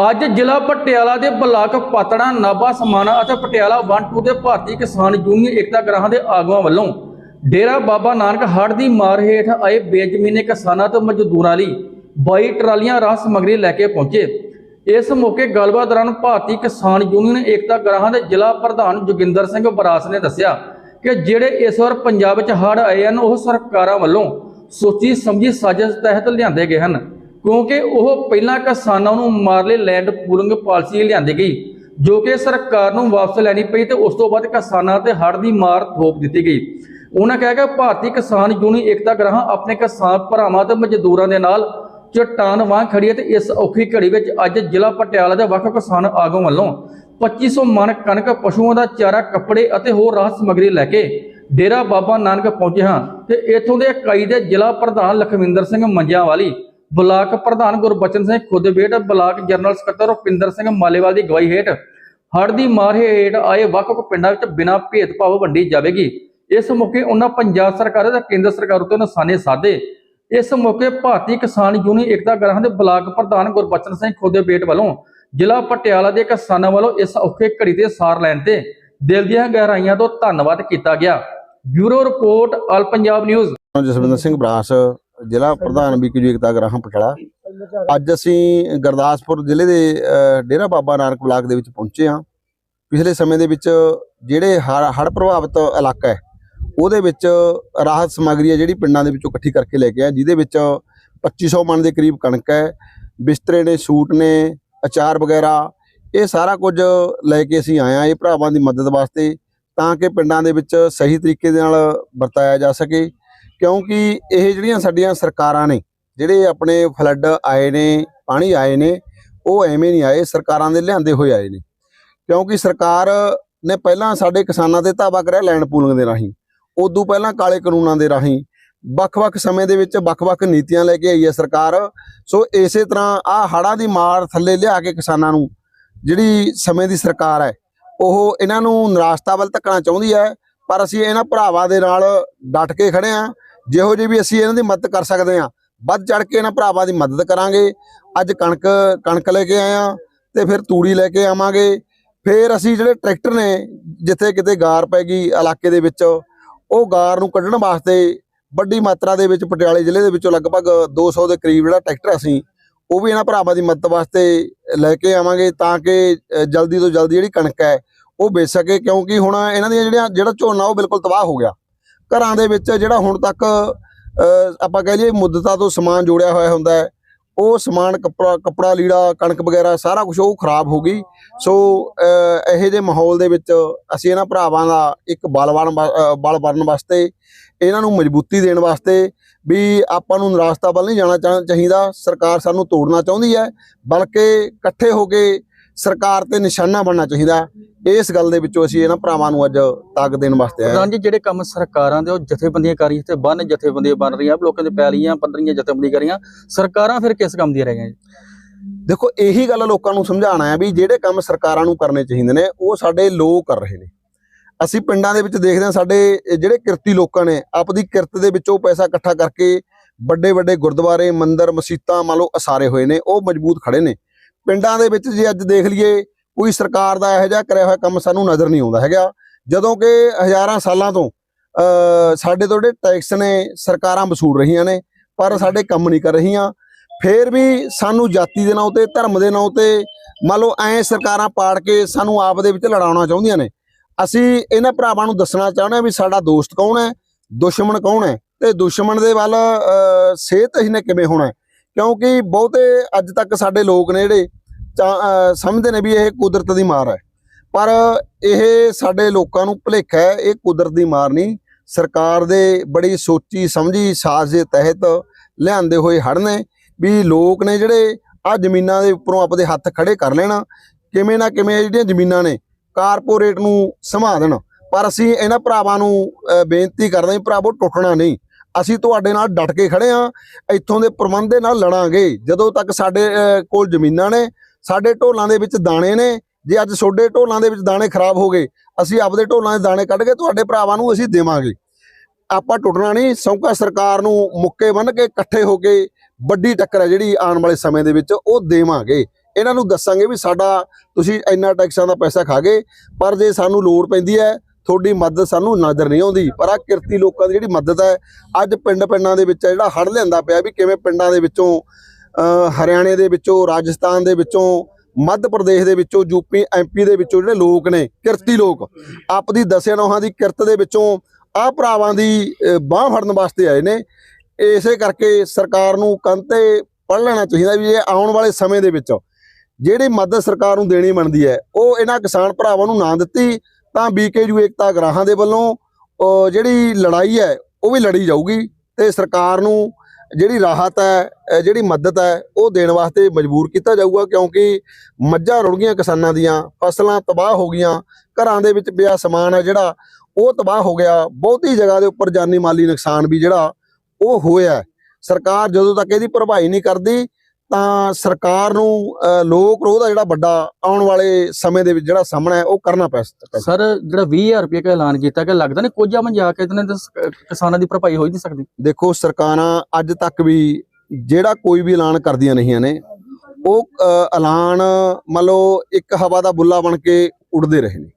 ਅੱਜ ਜ਼ਿਲ੍ਹਾ ਪਟਿਆਲਾ ਦੇ ਬਲਾਕ ਪਾਤੜਾ, ਨਾਭਾ, ਸਮਾਣਾ ਅਤੇ ਪਟਿਆਲਾ 1 2 ਦੇ ਭਾਰਤੀ ਕਿਸਾਨ ਯੂਨੀਅਨ ਏਕਤਾ ਗ੍ਰਾਹਾਂ ਦੇ ਆਗੂਆਂ ਵੱਲੋਂ ਡੇਰਾ ਬਾਬਾ ਨਾਨਕ ਹੜ੍ਹ ਦੀ ਮਾਰ ਹੇਠ ਆਏ ਬੇਜ਼ਮੀਨੇ ਕਿਸਾਨਾਂ ਤੇ ਮਜ਼ਦੂਰਾਂ ਲਈ 22 ਟਰਾਲੀਆਂ ਰਾਹ ਸਮੱਗਰੀ ਲੈ ਕੇ ਪਹੁੰਚੇ। ਇਸ ਮੌਕੇ ਗੱਲਬਾਤ ਦੌਰਾਨ ਭਾਰਤੀ ਕਿਸਾਨ ਯੂਨੀਅਨ ਏਕਤਾ ਗ੍ਰਾਹਾਂ ਦੇ ਜ਼ਿਲ੍ਹਾ ਪ੍ਰਧਾਨ ਜੋਗਿੰਦਰ ਸਿੰਘ ਬਰਾਸ ਨੇ ਦੱਸਿਆ ਕਿ ਜਿਹੜੇ ਇਸ ਵਾਰ ਪੰਜਾਬ ਵਿੱਚ ਹੜ੍ਹ ਆਏ ਹਨ, ਉਹ ਸਰਕਾਰਾਂ ਵੱਲੋਂ ਸੋਚੀ ਸਮਝੀ ਸਾਜ਼ਿਸ਼ ਤਹਿਤ ਲਿਆਂਦੇ ਗਏ ਹਨ। ਕਿਉਂਕਿ ਉਹ ਪਹਿਲਾਂ ਕਿਸਾਨਾਂ ਨੂੰ ਮਾਰਲੇ ਲੈਂਡ ਪੂਲਿੰਗ ਪਾਲਿਸੀ ਲਿਆਂਦੀ ਗਈ, ਜੋ ਕਿ ਸਰਕਾਰ ਨੂੰ ਵਾਪਸ ਲੈਣੀ ਪਈ ਤੇ ਉਸ ਤੋਂ ਬਾਅਦ ਕਿਸਾਨਾਂ ਤੇ ਹੜ੍ਹ ਦੀ ਮਾਰ ਥੋਪ ਦਿੱਤੀ ਗਈ। ਉਹਨਾਂ ਕਹਿ ਕਿ ਭਾਰਤੀ ਕਿਸਾਨ ਯੂਨੀਅਨ ਏਕਤਾ ਗ੍ਰਾਹਾਂ ਆਪਣੇ ਕਿਸਾਨ ਭਰਾਵਾਂ ਤੇ ਮਜ਼ਦੂਰਾਂ ਦੇ ਨਾਲ ਚਟਾਨ ਵਾਂ ਖੜੀ ਹੈ ਤੇ ਇਸ ਔਖੀ ਘੜੀ ਵਿੱਚ ਅੱਜ ਜ਼ਿਲ੍ਹਾ ਪਟਿਆਲਾ ਦੇ ਵੱਖ ਕਿਸਾਨ ਆਗੂਆਂ ਵੱਲੋਂ 2500 ਮਣ ਕਣਕ ਪਸ਼ੂਆਂ ਦਾ ਚਾਰਾ, ਕੱਪੜੇ ਅਤੇ ਹੋਰ ਰਾਹਤ ਸਮੱਗਰੀ ਲੈ ਕੇ ਡੇਰਾ ਬਾਬਾ ਨਾਨਕ ਪਹੁੰਚੇ ਹਾਂ ਤੇ ਇਥੋਂ ਦੇ ਇਕਾਈ ਦੇ ਜ਼ਿਲ੍ਹਾ ਪ੍ਰਧਾਨ ਲਖਵਿੰਦਰ ਸਿੰਘ ਮੰਜਿਆਂ ਵਾਲੀ ਬਲਾਕ ਪ੍ਰਧਾਨ ਗੁਰਬਚਨ ਸਿੰਘ ਖੁਦਬੇਟ ਬਲਾਕ ਜਨਰਲ ਸਕੱਤਰ ਰੁਪਿੰਦਰ ਸਿੰਘ ਮਾਲੇਵਾਲ ਦੀ ਅਗਵਾਈ ਹੇਠ ਹੜ੍ਹ ਦੀ ਮਾਰ ਹੇਠ ਆਏ ਵੱਖ-ਵੱਖ ਪਿੰਡਾਂ ਵਿੱਚ ਬਿਨਾਂ ਭੇਦਭਾਵ ਵੰਡੀ ਜਾਵੇਗੀ। ਇਸ ਮੌਕੇ ਉਹਨਾਂ ਪੰਜਾਬ ਸਰਕਾਰ ਅਤੇ ਕੇਂਦਰ ਸਰਕਾਰ ਉੱਤੇ ਨਿਸ਼ਾਨੇ ਸਾਧੇ। ਇਸ ਮੌਕੇ ਭਾਰਤੀ ਕਿਸਾਨ ਯੂਨੀਅਨ ਏਕਤਾ ਗ੍ਰਾਹਾਂ ਦੇ ਬਲਾਕ ਪ੍ਰਧਾਨ ਗੁਰਬਚਨ ਸਿੰਘ ਖੁਦਬੇਟ ਵੱਲੋਂ ਜ਼ਿਲ੍ਹਾ ਪਟਿਆਲਾ ਦੇ ਕਿਸਾਨਾਂ ਵੱਲੋਂ ਇਸ ਔਖੇ ਘੜੀ ਤੇ ਸਾਰ ਲੈਣ ਤੇ ਦਿਲ ਦੀਆਂ ਗਹਿਰਾਈਆਂ ਤੋਂ ਧੰਨਵਾਦ ਕੀਤਾ ਗਿਆ। Bureau report, all Punjab news. Jaswinder Singh Baras ਜ਼ਿਲ੍ਹਾ ਪ੍ਰਧਾਨ ਬੀਕਯੂ ਏਕਤਾ ਗ੍ਰਾਹਮ ਪਟਿਆਲਾ ਅੱਜ ਅਸੀਂ ਗੁਰਦਾਸਪੁਰ ਜ਼ਿਲ੍ਹੇ ਦੇ ਡੇਰਾ ਬਾਬਾ ਨਾਨਕ ਬਲਾਕ ਦੇ ਵਿੱਚ ਪਹੁੰਚੇ ਹਾਂ। ਪਿਛਲੇ ਸਮੇਂ ਦੇ ਵਿੱਚ ਜਿਹੜੇ ਹੜ੍ਹ ਪ੍ਰਭਾਵਿਤ ਇਲਾਕਾ ਹੈ, ਉਹਦੇ ਵਿੱਚ ਰਾਹਤ ਸਮੱਗਰੀ ਹੈ ਜਿਹੜੀ ਪਿੰਡਾਂ ਦੇ ਵਿੱਚੋਂ ਇਕੱਠੀ ਕਰਕੇ ਲੈ ਕੇ ਆਏ, ਜਿਹਦੇ ਵਿੱਚ 2500 ਮਣ ਦੇ ਕਰੀਬ ਕਣਕ ਹੈ, ਬਿਸਤਰੇ ਨੇ, ਸੂਟ ਨੇ, ਅਚਾਰ ਵਗੈਰਾ, ਇਹ ਸਾਰਾ ਕੁਝ ਲੈ ਕੇ ਅਸੀਂ ਆਏ ਹਾਂ, ਇਹ ਭਰਾਵਾਂ ਦੀ ਮਦਦ ਵਾਸਤੇ, ਤਾਂ ਕਿ ਪਿੰਡਾਂ ਦੇ ਵਿੱਚ ਸਹੀ ਤਰੀਕੇ ਦੇ ਨਾਲ ਵਰਤਾਇਆ ਜਾ ਸਕੇ। ਕਿਉਂਕਿ ਇਹ ਜਿਹੜੀਆਂ ਸਾਡੀਆਂ ਸਰਕਾਰਾਂ ਨੇ, ਜਿਹੜੇ ਆਪਣੇ ਫਲੱਡ ਆਏ ਨੇ, ਪਾਣੀ ਆਏ ਨੇ, ਉਹ ਐਵੇਂ ਨਹੀਂ ਆਏ, ਸਰਕਾਰਾਂ ਦੇ ਲਿਆਂਦੇ ਹੋਏ ਆਏ ਨੇ। ਕਿਉਂਕਿ ਸਰਕਾਰ ਨੇ ਪਹਿਲਾਂ ਸਾਡੇ ਕਿਸਾਨਾਂ ਤੇ ਧਾਵਾ ਕਰਿਆ ਲੈਂਡ ਪੂਲਿੰਗ ਦੇ ਰਾਹੀਂ। ਉਦੋਂ ਪਹਿਲਾਂ ਕਾਲੇ ਕਾਨੂੰਨਾਂ ਦੇ ਰਾਹੀਂ। ਵੱਖ-ਵੱਖ ਸਮੇਂ ਦੇ ਵਿੱਚ ਵੱਖ-ਵੱਖ ਨੀਤੀਆਂ ਲੈ ਕੇ ਆਈ ਹੈ ਸਰਕਾਰ। ਸੋ ਇਸੇ ਤਰ੍ਹਾਂ ਆ ਹੜ੍ਹਾਂ ਦੀ ਮਾਰ ਥੱਲੇ ਲਿਆ ਕੇ ਕਿਸਾਨਾਂ ਨੂੰ, ਜਿਹੜੀ ਸਮੇਂ ਦੀ ਸਰਕਾਰ ਹੈ, ਉਹ ਇਹਨਾਂ ਨੂੰ ਨਿਰਾਸ਼ਤਾ ਵੱਲ ਧੱਕਣਾ ਚਾਹੁੰਦੀ ਹੈ। ਪਰ ਅਸੀਂ ਇਹਨਾਂ ਭਰਾਵਾਂ ਦੇ ਨਾਲ ਡਟ ਕੇ ਖੜੇ ਹਾਂ। ਜਿਹੋ ਜਿਹੀ ਵੀ ਅਸੀਂ ਇਹਨਾਂ ਦੀ ਮਦਦ ਕਰ ਸਕਦੇ ਹਾਂ, ਵੱਧ ਚੜ ਕੇ ਇਹਨਾਂ ਭਰਾਵਾਂ ਦੀ ਮਦਦ ਕਰਾਂਗੇ। ਅੱਜ ਕਣਕ ਕਣਕ ਲੈ ਕੇ ਆਏ ਹਾਂ ਤੇ ਫਿਰ ਤੂੜੀ ਲੈ ਕੇ ਆਵਾਂਗੇ। ਫਿਰ ਅਸੀਂ ਜਿਹੜੇ ਟਰੈਕਟਰ ਨੇ, ਜਿੱਥੇ ਕਿਤੇ ਗਾਰ ਪੈ ਗਈ ਇਲਾਕੇ ਦੇ ਵਿੱਚ, ਉਹ ਗਾਰ ਨੂੰ ਕੱਢਣ ਵਾਸਤੇ ਵੱਡੀ ਮਾਤਰਾ ਦੇ ਵਿੱਚ ਪਟਿਆਲੇ ਜ਼ਿਲ੍ਹੇ ਦੇ ਵਿੱਚੋਂ ਲਗਭਗ 200 ਦੇ ਕਰੀਬ ਜਿਹੜਾ ਟਰੈਕਟਰ ਅਸੀਂ, ਉਹ ਵੀ ਇਹਨਾਂ ਭਰਾਵਾਂ ਦੀ ਮਦਦ ਵਾਸਤੇ ਲੈ ਕੇ ਆਵਾਂਗੇ ਤਾਂ ਕਿ ਜਲਦੀ ਤੋਂ ਜਲਦੀ ਜਿਹੜੀ ਕਣਕ ਹੈ, ਉਹ ਵੇਚ ਸਕੇ। ਕਿਉਂਕਿ ਹੁਣ ਇਹਨਾਂ ਦੀਆਂ ਜਿਹੜੀਆਂ, ਜਿਹੜਾ ਝੋਨਾ ਉਹ ਬਿਲਕੁਲ ਤਬਾਹ ਹੋ ਗਿਆ। ਘਰਾਂ ਦੇ ਵਿੱਚ ਜਿਹੜਾ ਹੁਣ ਤੱਕ ਆਪਾਂ ਕਹਿ ਲਈਏ ਮੁੱਦਤਾਂ ਤੋਂ ਸਮਾਨ ਜੋੜਿਆ ਹੋਇਆ ਹੁੰਦਾ ਹੈ, ਉਹ ਸਮਾਨ ਕੱਪੜਾ ਕੱਪੜਾ ਲੀੜਾ, ਕਣਕ ਵਗੈਰਾ ਸਾਰਾ ਕੁਝ ਉਹ ਖਰਾਬ ਹੋ ਗਈ। ਸੋ ਇਹੋ ਜਿਹੇ ਮਾਹੌਲ ਦੇ ਵਿੱਚ ਅਸੀਂ ਇਹਨਾਂ ਭਰਾਵਾਂ ਦਾ ਇੱਕ ਬਲਵਾਨ ਬਲ ਬਣਨ ਵਾਸਤੇ, ਇਹਨਾਂ ਨੂੰ ਮਜ਼ਬੂਤੀ ਦੇਣ ਵਾਸਤੇ ਵੀ ਆਪਾਂ ਨੂੰ ਨਿਰਾਸ਼ਤਾ ਵੱਲ ਨਹੀਂ ਜਾਣਾ ਚਾ- ਚਾਹੀਦਾ। ਸਰਕਾਰ ਸਾਨੂੰ ਤੋੜਨਾ ਚਾਹੁੰਦੀ ਹੈ, ਬਲਕਿ ਇਕੱਠੇ ਹੋ ਕੇ ਸਰਕਾਰ ਤੇ ਨਿਸ਼ਾਨਾ ਬਣਨਾ ਚਾਹੀਦਾ ਇਸ ਗੱਲ ਦੇ ਵਿੱਚੋਂ ਅਸੀਂ ਇਹਨਾਂ ਭਰਾਵਾਂ ਨੂੰ ਅੱਜ ਤਾਕਤ ਦੇਣ ਵਾਸਤੇ ਆਏ ਹਾਂ। ਪ੍ਰਧਾਨ ਜੀ ਜਿਹੜੇ ਕੰਮ ਸਰਕਾਰਾਂ ਦੇ ਉਹ ਜਥੇਬੰਦੀਆਂ ਕਰ ਤੇ ਬੰਨ ਜਥੇਬੰਦੀਆਂ ਬਣ ਰਹੀਆਂ ਲੋਕਾਂ ਦੇ ਪੈਲੀਆਂ ਪੰਦਰੀਆਂ ਜਥੇਬੰਦੀਆਂ ਕਰੀਆਂ ਸਰਕਾਰਾਂ ਫਿਰ ਕਿਸ ਕੰਮ ਦੀਆਂ ਰਹਿ ਗਈਆਂ? ਦੇਖੋ ਇਹੀ ਗੱਲ ਲੋਕਾਂ ਨੂੰ ਸਮਝਾਉਣਾ ਹੈ ਵੀ ਜਿਹੜੇ ਕੰਮ ਸਰਕਾਰਾਂ ਨੂੰ ਕਰਨੇ ਚਾਹੀਦੇ ਨੇ ਉਹ ਸਾਡੇ ਲੋਕ ਕਰ ਰਹੇ ਨੇ ਅਸੀਂ ਪਿੰਡਾਂ ਦੇ ਵਿੱਚ ਦੇਖਦੇ ਹਾਂ ਸਾਡੇ ਜਿਹੜੇ ਕਿਰਤੀ ਲੋਕਾਂ ਨੇ ਆਪਦੀ ਕਿਰਤ ਦੇ ਵਿੱਚੋਂ ਪੈਸਾ ਇਕੱਠਾ ਕਰਕੇ ਵੱਡੇ ਵੱਡੇ ਗੁਰਦੁਆਰੇ ਮੰਦਿਰ ਮਸੀਤਾਂ ਮੰਨ ਲਓ ਅਸਾਰੇ ਹੋਏ ਨੇ ਉਹ ਮਜ਼ਬੂਤ ਖੜੇ ਨੇ ਪਿੰਡਾਂ ਦੇ ਵਿੱਚ ਜੇ ਅੱਜ ਦੇਖ ਲਈਏ, ਕੋਈ ਸਰਕਾਰ ਦਾ ਇਹੋ ਜਿਹਾ ਕਰਿਆ ਹੋਇਆ ਕੰਮ ਸਾਨੂੰ ਨਜ਼ਰ ਨਹੀਂ ਆਉਂਦਾ ਹੈਗਾ। ਜਦੋਂ ਕਿ ਹਜ਼ਾਰਾਂ ਸਾਲਾਂ ਤੋਂ ਸਾਡੇ ਤੋਂ ਜਿਹੜੇ ਟੈਕਸ ਨੇ, ਸਰਕਾਰਾਂ ਵਸੂਲ ਰਹੀਆਂ ਨੇ, ਪਰ ਸਾਡੇ ਕੰਮ ਨਹੀਂ ਕਰ ਰਹੀਆਂ। ਫੇਰ ਵੀ ਸਾਨੂੰ ਜਾਤੀ ਦੇ ਨਾਂ ਤੇ ਧਰਮ ਦੇ ਨਾਂ ਤੇ ਮੰਨ ਲਓ ਐ ਸਰਕਾਰਾਂ ਪਾੜ ਕੇ ਸਾਨੂੰ ਆਪ ਦੇ ਵਿੱਚ ਲੜਾਉਣਾ ਚਾਹੁੰਦੀਆਂ ਨੇ। ਅਸੀਂ ਇਹਨਾਂ ਭਰਾਵਾਂ ਨੂੰ ਦੱਸਣਾ ਚਾਹੁੰਦੇ ਹਾਂ ਵੀ ਸਾਡਾ ਦੋਸਤ ਕੌਣ ਹੈ, ਦੁਸ਼ਮਣ ਕੌਣ ਹੈ ਤੇ ਦੁਸ਼ਮਣ ਦੇ ਵੱਲ ਸਿਹਤ ਅਸੀਂ ਕਿਵੇਂ ਹੋਣਾ ਕਿਉਂਕਿ ਬਹੁਤੇ ਅੱਜ ਤੱਕ ਸਾਡੇ ਲੋਕ ਨੇ ਜਿਹੜੇ ਚਾ- ਸਮਝਦੇ ਨੇ ਵੀ ਇਹ ਕੁਦਰਤ ਦੀ ਮਾਰ ਹੈ। ਪਰ ਇਹ ਸਾਡੇ ਲੋਕਾਂ ਨੂੰ ਭੁਲੇਖਾ ਹੈ, ਇਹ ਕੁਦਰਤ ਦੀ ਮਾਰ ਨਹੀਂ। ਸਰਕਾਰ ਦੇ ਬੜੀ ਸੋਚੀ ਸਮਝੀ ਸਾਜ਼ ਦੇ ਤਹਿਤ ਲਿਆਂਦੇ ਹੋਏ ਹੜ੍ਹ ਨੇ ਵੀ ਲੋਕ ਨੇ ਜਿਹੜੇ ਆ ਜ਼ਮੀਨਾਂ ਦੇ ਉੱਪਰੋਂ ਆਪਦੇ ਹੱਥ ਖੜੇ ਕਰ ਲੈਣ, ਕਿਵੇਂ ਨਾ ਕਿਵੇਂ ਇਹ ਜਿਹੜੀਆਂ ਜ਼ਮੀਨਾਂ ਨੇ ਕਾਰਪੋਰੇਟ ਨੂੰ ਸਮਾ ਦੇਣ। ਪਰ ਅਸੀਂ ਇਹਨਾਂ ਭਰਾਵਾਂ ਨੂੰ ਬੇਨਤੀ ਕਰਦੇ ਹਾਂ ਵੀ ਭਰਾਵੋ ਟੁੱਟਣਾ ਨਹੀਂ। ਅਸੀਂ ਤੁਹਾਡੇ ਨਾਲ ਡਟ ਕੇ ਖੜੇ ਆ, ਇੱਥੋਂ ਦੇ ਪ੍ਰਬੰਧ ਦੇ ਨਾਲ ਲੜਾਂਗੇ। ਜਦੋਂ ਤੱਕ ਸਾਡੇ ਕੋਲ ਜ਼ਮੀਨਾਂ ਨੇ, ਸਾਡੇ ਢੋਲਾਂ ਦੇ ਵਿੱਚ ਦਾਣੇ ਨੇ, ਜੇ ਅੱਜ ਤੁਹਾਡੇ ਢੋਲਾਂ ਦੇ ਵਿੱਚ ਦਾਣੇ ਖਰਾਬ ਹੋ ਗਏ, ਅਸੀਂ ਆਪਦੇ ਢੋਲਾਂ ਦੇ ਦਾਣੇ ਕੱਢ ਕੇ ਤੁਹਾਡੇ ਭਰਾਵਾਂ ਨੂੰ ਅਸੀਂ ਦੇਵਾਂਗੇ। ਆਪਾਂ ਟੁੱਟਣਾ ਨਹੀਂ, ਸੌਂਕਾ ਸਰਕਾਰ ਨੂੰ ਮੁੱਕੇ ਬੰਨ ਕੇ ਇਕੱਠੇ ਹੋ ਕੇ ਵੱਡੀ ਟੱਕਰ ਹੈ ਜਿਹੜੀ ਆਉਣ ਵਾਲੇ ਸਮੇਂ ਦੇ ਵਿੱਚ ਉਹ ਦੇਵਾਂਗੇ। ਇਹਨਾਂ ਨੂੰ ਦੱਸਾਂਗੇ ਵੀ ਸਾਡਾ ਤੁਸੀਂ ਇੰਨਾ ਟੈਕਸਾਂ ਦਾ ਪੈਸਾ ਖਾ ਗਏ, ਪਰ ਜੇ ਸਾਨੂੰ ਲੋੜ ਪੈਂਦੀ ਹੈ ਤੁਹਾਡੀ ਮਦਦ ਸਾਨੂੰ ਨਜ਼ਰ ਨਹੀਂ ਆਉਂਦੀ। ਪਰ ਆ ਕਿਰਤੀ ਲੋਕਾਂ ਦੀ ਜਿਹੜੀ ਮਦਦ ਹੈ, ਅੱਜ ਪਿੰਡ ਪਿੰਡਾਂ ਦੇ ਵਿੱਚ ਜਿਹੜਾ ਹੜ੍ਹ ਲੈਂਦਾ ਪਿਆ ਵੀ ਕਿਵੇਂ ਪਿੰਡਾਂ ਦੇ ਵਿੱਚੋਂ, ਅਹ, ਹਰਿਆਣੇ ਦੇ ਵਿੱਚੋਂ, ਰਾਜਸਥਾਨ ਦੇ ਵਿੱਚੋਂ, ਮੱਧ ਪ੍ਰਦੇਸ਼ ਦੇ ਵਿੱਚੋਂ ਯੂਪੀ ਐਮਪੀ ਦੇ ਵਿੱਚੋਂ ਜਿਹੜੇ ਲੋਕ ਨੇ, ਕਿਰਤੀ ਲੋਕ ਆਪਦੀ ਦਸਿਆ ਨੋਹਾਂ ਦੀ ਕਿਰਤ ਦੇ ਵਿੱਚੋਂ ਆ ਭਰਾਵਾਂ ਦੀ ਬਾਹ ਫੜਨ ਵਾਸਤੇ ਆਏ ਨੇ। ਇਸੇ ਕਰਕੇ ਸਰਕਾਰ ਨੂੰ ਕੰਨ ਤੇ ਪੜ ਲੈਣਾ ਚਾਹੀਦਾ ਵੀ ਇਹ ਆਉਣ ਵਾਲੇ ਸਮੇਂ ਦੇ ਵਿੱਚ ਜਿਹੜੀ ਮਦਦ ਸਰਕਾਰ ਨੂੰ ਦੇਣੀ ਬਣਦੀ ਹੈ, ਉਹ ਇਹਨਾਂ ਕਿਸਾਨ ਭਰਾਵਾਂ ਨੂੰ ਨਾ ਦਿੱਤੀ ਤਾਂ ਬੀਕੇਯੂ ਏਕਤਾ ਗ੍ਰਾਹਾਂ ਦੇ ਵੱਲੋਂ ਜਿਹੜੀ ਲੜਾਈ ਹੈ, ਉਹ ਵੀ ਲੜੀ ਜਾਊਗੀ ਤੇ ਸਰਕਾਰ ਨੂੰ ਜਿਹੜੀ ਰਾਹਤ ਹੈ ਜਿਹੜੀ ਮਦਦ ਹੈ, ਉਹ ਦੇਣ ਵਾਸਤੇ ਮਜਬੂਰ ਕੀਤਾ ਜਾਊਗਾ ਕਿਉਂਕਿ ਮੱਝਾਂ ਰੁੜ ਗਈਆਂ ਕਿਸਾਨਾਂ ਦੀਆਂ, ਫਸਲਾਂ ਤਬਾਹ ਹੋ ਗਈਆਂ, ਘਰਾਂ ਦੇ ਵਿੱਚ ਪਿਆ ਸਮਾਨ ਹੈ ਜਿਹੜਾ, ਉਹ ਤਬਾਹ ਹੋ ਗਿਆ, ਬਹੁਤੀ ਜਗ੍ਹਾ ਦੇ ਉੱਪਰ ਜਾਨੀ ਮਾਲੀ ਨੁਕਸਾਨ ਵੀ ਜਿਹੜਾ, ਉਹ ਹੋਇਆ। ਸਰਕਾਰ ਜਦੋਂ ਤੱਕ ਇਹਦੀ ਭਰਪਾਈ ਨਹੀਂ ਕਰਦੀ ਤਾਂ ਸਰਕਾਰ ਨੂੰ ਲੋਕ ਰੋਹ ਦਾ ਜਿਹੜਾ ਵੱਡਾ ਆਉਣ ਵਾਲੇ ਸਮੇਂ ਦੇ ਵਿੱਚ ਜਿਹੜਾ ਸਾਹਮਣਾ ਹੈ ਉਹ ਕਰਨਾ ਪੈ ਸਕਦਾ ਸਰ ਜਿਹੜਾ 20000 ਰੁਪਏ ਦਾ ਐਲਾਨ ਕੀਤਾ ਕਿ ਲੱਗਦਾ ਨਹੀਂ ਕੋਝਾ ਮੰਜਾ ਕੇ ਇਹਦੇ ਨਾਲ ਤਾਂ ਕਿਸਾਨਾਂ ਦੀ ਭਰਪਾਈ ਹੋ ਹੀ ਨਹੀਂ ਸਕਦੀ? ਦੇਖੋ ਸਰਕਾਰਾਂ ਅੱਜ ਤੱਕ ਵੀ ਜਿਹੜਾ ਕੋਈ ਵੀ ਐਲਾਨ ਕਰਦੀਆਂ ਨਹੀਂਆਂ ਨੇ ਉਹ ਐਲਾਨ ਮੰਨ ਲਓ ਇੱਕ ਹਵਾ ਦਾ ਬੁੱਲਾ ਬਣ ਕੇ ਉੱਡਦੇ ਰਹੇ ਨੇ।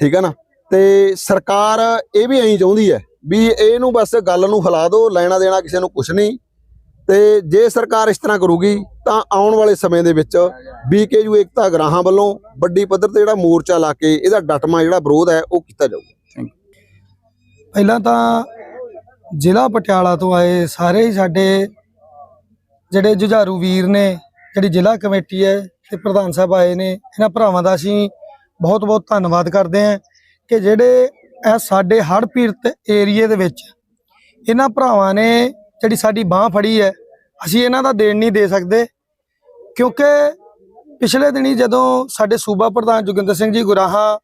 ਠੀਕ ਹੈ ਨਾ? ਤੇ ਸਰਕਾਰ ਇਹ ਵੀ ਐਂ ਚਾਹੁੰਦੀ ਹੈ ਵੀ ਇਹਨੂੰ ਬਸ ਗੱਲ ਨੂੰ ਹਿਲਾ ਦਿਓ ਲੈਣਾ ਦੇਣਾ ਕਿਸੇ ਨੂੰ ਕੁਝ ਨਹੀਂ। ਤੇ ਜੇ ਸਰਕਾਰ ਇਸ ਤਰ੍ਹਾਂ ਕਰੂਗੀ ਤਾਂ ਆਉਣ ਵਾਲੇ ਸਮੇਂ ਦੇ ਵਿੱਚ ਬੀਕੇਯੂ ਏਕਤਾ ਗ੍ਰਾਹਾਂ ਵੱਲੋਂ ਵੱਡੀ ਪੱਧਰ ਤੇ ਜਿਹੜਾ ਮੋਰਚਾ ਲਾ ਕੇ ਇਹਦਾ ਡਟਮਾ ਜਿਹੜਾ ਵਿਰੋਧ ਹੈ ਉਹ ਕੀਤਾ ਜਾਊਗਾ। ਪਹਿਲਾਂ ਤਾਂ ਜ਼ਿਲ੍ਹਾ ਪਟਿਆਲਾ ਤੋਂ ਆਏ ਸਾਰੇ ਹੀ ਸਾਡੇ ਜਿਹੜੇ ਜੁਝਾਰੂ ਵੀਰ ਨੇ, ਜਿਹੜੀ ਜ਼ਿਲ੍ਹਾ ਕਮੇਟੀ ਹੈ ਤੇ ਪ੍ਰਧਾਨ ਸਾਹਿਬ ਆਏ ਨੇ, ਇਹਨਾਂ ਭਰਾਵਾਂ ਦਾ ਅਸੀਂ ਬਹੁਤ ਬਹੁਤ ਧੰਨਵਾਦ ਕਰਦੇ ਹਾਂ ਕਿ ਜਿਹੜੇ ਇਹ ਸਾਡੇ ਹੜ੍ਹ ਪੀੜਤ ਏਰੀਏ ਦੇ ਵਿੱਚ ਇਹਨਾਂ ਭਰਾਵਾਂ ਨੇ ਜਿਹੜੀ ਸਾਡੀ ਬਾਹ ਫੜੀ ਹੈ, ਅਸੀਂ ਇਹਨਾਂ ਦਾ ਦੇਣ ਨਹੀਂ ਦੇ ਸਕਦੇ। ਕਿਉਂਕਿ ਪਿਛਲੇ ਦਿਨੀ ਜਦੋਂ ਸਾਡੇ ਸੂਬਾ ਪ੍ਰਧਾਨ ਜੋਗਿੰਦਰ ਸਿੰਘ ਜੀ ਗੁਰਾਹਾ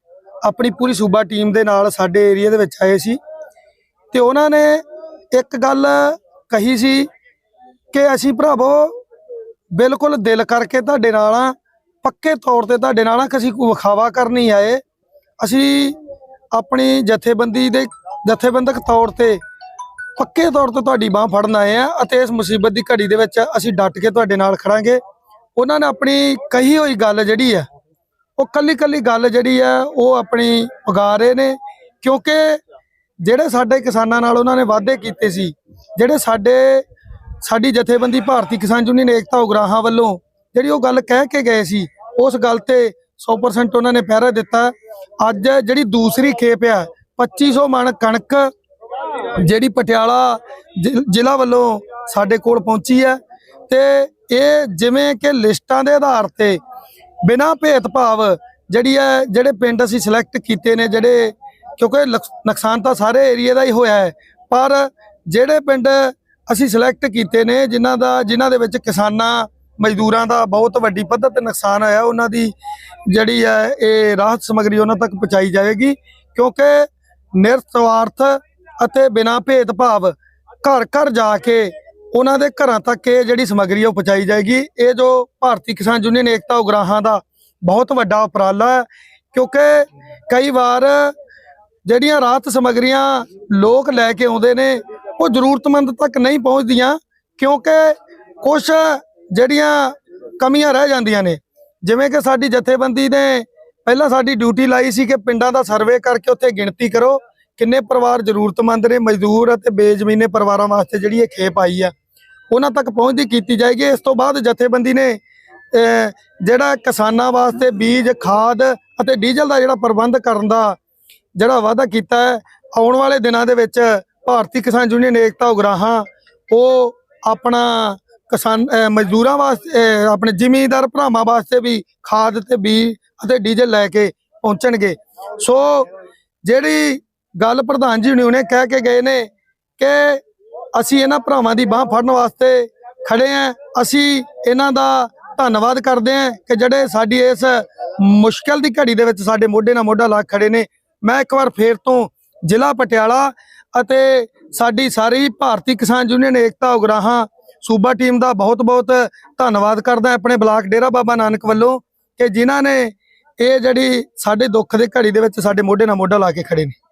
ਆਪਣੀ ਪੂਰੀ ਸੂਬਾ ਟੀਮ ਦੇ ਨਾਲ ਸਾਡੇ ਏਰੀਆ ਦੇ ਵਿੱਚ ਆਏ ਸੀ ਤੇ ਉਹਨਾਂ ਨੇ ਇੱਕ ਗੱਲ ਕਹੀ ਸੀ ਕਿ ਅਸੀਂ ਭਰਾਵੋ ਬਿਲਕੁਲ ਦਿਲ ਕਰਕੇ ਤੁਹਾਡੇ ਨਾਲ ਆ ਪੱਕੇ ਤੌਰ ਤੇ ਤੁਹਾਡੇ ਨਾਲ ਆ ਕਿ ਅਸੀਂ ਕੋਈ ਵਿਖਾਵਾ ਕਰਨੀ ਆਏ। ਅਸੀਂ ਆਪਣੀ ਜਥੇਬੰਦੀ ਦੇ ਜਥੇਬੰਦਕ ਤੌਰ ਤੇ ਪੱਕੇ ਤੌਰ ਤੇ ਤੁਹਾਡੀ ਬਾਹ ਫੜਨ ਆਏ ਆ ਅਤੇ ਇਸ ਮੁਸੀਬਤ ਦੀ ਘੜੀ ਦੇ ਵਿੱਚ ਅਸੀਂ ਡਟ ਕੇ ਤੁਹਾਡੇ ਨਾਲ ਖੜਾਂਗੇ। ਉਹਨਾਂ ਨੇ ਆਪਣੀ ਕਹੀ ਹੋਈ ਗੱਲ ਜਿਹੜੀ ਹੈ ਉਹ ਕੱਲੀ ਕੱਲੀ ਗੱਲ ਜਿਹੜੀ ਹੈ ਉਹ ਆਪਣੀ ਉਗਾ ਰਹੇ ਨੇ ਕਿਉਂਕਿ ਜਿਹੜੇ ਸਾਡੇ ਕਿਸਾਨਾਂ ਨਾਲ ਉਹਨਾਂ ਨੇ ਵਾਅਦੇ ਕੀਤੇ ਸੀ, ਜਿਹੜੇ ਸਾਡੇ, ਸਾਡੀ ਜਥੇਬੰਦੀ ਭਾਰਤੀ ਕਿਸਾਨ ਯੂਨੀਅਨ ਏਕਤਾ ਉਗਰਾਹਾਂ ਵੱਲੋਂ ਜਿਹੜੀ ਉਹ ਗੱਲ ਕਹਿ ਕੇ ਗਏ ਸੀ, ਉਸ ਗੱਲ ਤੇ 100% ਉਹਨਾਂ ਨੇ ਪਹਿਰਾ ਦਿੱਤਾ। ਅੱਜ ਜਿਹੜੀ ਦੂਸਰੀ ਖੇਪ ਆ 2500 ਮਣ ਕਣਕ ਜਿਹੜੀ ਪਟਿਆਲਾ ਜ਼ਿ- ਜ਼ਿਲ੍ਹਾ ਵੱਲੋਂ ਸਾਡੇ ਕੋਲ ਪਹੁੰਚੀ ਹੈ ਤੇ ਇਹ ਜਿਵੇਂ ਕਿ ਲਿਸਟਾਂ ਦੇ ਆਧਾਰ ਤੇ ਬਿਨਾਂ ਭੇਦਭਾਵ ਜਿਹੜੀ ਹੈ, ਜਿਹੜੇ ਪਿੰਡ ਅਸੀਂ ਸਿਲੈਕਟ ਕੀਤੇ ਨੇ, ਜਿਹੜੇ ਕਿਉਂਕਿ ਲਕ- ਨੁਕਸਾਨ ਤਾਂ ਸਾਰੇ ਏਰੀਆ ਦਾ ਹੀ ਹੋਇਆ ਹੈ, ਪਰ ਜਿਹੜੇ ਪਿੰਡ ਅਸੀਂ ਸਿਲੈਕਟ ਕੀਤੇ ਨੇ, ਜਿਨ੍ਹਾਂ ਦਾ, ਜਿਨ੍ਹਾਂ ਦੇ ਵਿੱਚ ਕਿਸਾਨਾਂ, ਮਜ਼ਦੂਰਾਂ ਦਾ ਬਹੁਤ ਵੱਡੀ ਪੱਧਰ ਤੇ ਨੁਕਸਾਨ ਹੋਇਆ, ਉਹਨਾਂ ਦੀ ਜਿਹੜੀ ਹੈ, ਇਹ ਰਾਹਤ ਸਮੱਗਰੀ ਉਹਨਾਂ ਤੱਕ ਪਹੁੰਚਾਈ ਜਾਵੇਗੀ, ਕਿਉਂਕਿ ਨਿਰਸਵਾਰਥ ਅਤੇ ਬਿਨਾਂ ਭੇਦਭਾਵ ਘਰ ਘਰ ਜਾ ਕੇ ਉਹਨਾਂ ਦੇ ਘਰਾਂ ਤੱਕ ਇਹ ਜਿਹੜੀ ਸਮੱਗਰੀ ਉਹ ਪਹੁੰਚਾਈ ਜਾਏਗੀ। ਇਹ ਜੋ ਭਾਰਤੀ ਕਿਸਾਨ ਯੂਨੀਅਨ ਏਕਤਾ ਉਗਰਾਹਾਂ ਦਾ ਬਹੁਤ ਵੱਡਾ ਉਪਰਾਲਾ ਹੈ, ਕਿਉਂਕਿ ਕਈ ਵਾਰ ਜਿਹੜੀਆਂ ਰਾਹਤ ਸਮੱਗਰੀਆਂ ਲੋਕ ਲੈ ਕੇ ਆਉਂਦੇ ਨੇ, ਉਹ ਜ਼ਰੂਰਤਮੰਦ ਤੱਕ ਨਹੀਂ ਪਹੁੰਚਦੀਆਂ, ਕਿਉਂਕਿ ਕੁਝ ਜਿਹੜੀਆਂ ਕਮੀਆਂ ਰਹਿ ਜਾਂਦੀਆਂ ਨੇ। ਜਿਵੇਂ ਕਿ ਸਾਡੀ ਜਥੇਬੰਦੀ ਨੇ ਪਹਿਲਾਂ ਸਾਡੀ ਡਿਊਟੀ ਲਾਈ ਸੀ ਕਿ ਪਿੰਡਾਂ ਦਾ ਸਰਵੇ ਕਰਕੇ ਉੱਥੇ ਗਿਣਤੀ ਕਰੋ ਕਿੰਨੇ ਪਰਿਵਾਰ ਜ਼ਰੂਰਤਮੰਦ ਨੇ, ਮਜ਼ਦੂਰ ਅਤੇ ਬੇਜ਼ਮੀਨੇ ਪਰਿਵਾਰਾਂ ਵਾਸਤੇ ਜਿਹੜੀ ਇਹ ਖੇਪ ਆਈ ਆ, ਉਹਨਾਂ ਤੱਕ ਪਹੁੰਚਦੀ ਕੀਤੀ ਜਾਏਗੀ। ਇਸ ਤੋਂ ਬਾਅਦ ਜਥੇਬੰਦੀ ਨੇ ਜਿਹੜਾ ਕਿਸਾਨਾਂ ਵਾਸਤੇ ਬੀਜ, ਖਾਦ ਅਤੇ ਡੀਜ਼ਲ ਦਾ ਜਿਹੜਾ ਪ੍ਰਬੰਧ ਕਰਨ ਦਾ ਜਿਹੜਾ ਵਾਅਦਾ ਕੀਤਾ ਹੈ, ਆਉਣ ਵਾਲੇ ਦਿਨਾਂ ਦੇ ਵਿੱਚ ਭਾਰਤੀ ਕਿਸਾਨ ਯੂਨੀਅਨ ਏਕਤਾ ਉਗਰਾਹਾਂ, ਉਹ ਆਪਣਾ ਕਿਸਾਨ ਮਜ਼ਦੂਰਾਂ ਵਾਸਤੇ ਆਪਣੇ ਜ਼ਿਮੀਂਦਾਰ ਭਰਾਵਾਂ ਵਾਸਤੇ ਵੀ ਖਾਦ ਤੇ ਬੀਜ ਅਤੇ ਡੀਜ਼ਲ ਲੈ ਕੇ ਪਹੁੰਚਣਗੇ। ਸੋ, ਜਿਹੜੀ ਗੱਲ ਪ੍ਰਧਾਨ ਜੀ ਨੇ ਕਹਿ ਕੇ ਗਏ ਨੇ ਕਿ ਅਸੀਂ ਇਹਨਾਂ ਭਰਾਵਾਂ ਦੀ ਬਾਹ ਫੜਨ ਵਾਸਤੇ ਖੜੇ ਆਂ ਅਸੀਂ ਇਹਨਾਂ ਦਾ ਧੰਨਵਾਦ ਕਰਦੇ ਆਂ ਕਿ ਜਿਹੜੇ ਸਾਡੀ ਇਸ ਮੁਸ਼ਕਲ ਦੀ ਘੜੀ ਦੇ ਵਿੱਚ ਸਾਡੇ ਮੋਢੇ ਨਾਲ ਮੋਢਾ ਲਾ ਕੇ ਖੜੇ ਨੇ। ਮੈਂ ਇੱਕ ਵਾਰ ਫੇਰ ਤੋਂ ਜ਼ਿਲ੍ਹਾ ਪਟਿਆਲਾ ਅਤੇ ਸਾਡੀ ਸਾਰੀ ਭਾਰਤੀ ਕਿਸਾਨ ਯੂਨੀਅਨ ਏਕਤਾ ਉਗਰਾਹਾਂ ਸੂਬਾ ਟੀਮ ਦਾ ਬਹੁਤ-ਬਹੁਤ ਧੰਨਵਾਦ ਕਰਦਾ ਆਪਣੇ ਬਲਾਕ ਡੇਰਾ ਬਾਬਾ ਨਾਨਕ ਵੱਲੋਂ ਕਿ ਜਿਨ੍ਹਾਂ ਨੇ ਇਹ ਜਿਹੜੀ ਸਾਡੇ ਦੁੱਖ ਦੇ ਘੜੀ ਦੇ ਵਿੱਚ ਸਾਡੇ ਮੋਢੇ ਨਾਲ ਮੋਢਾ ਲਾ ਕੇ ਖੜੇ ਨੇ।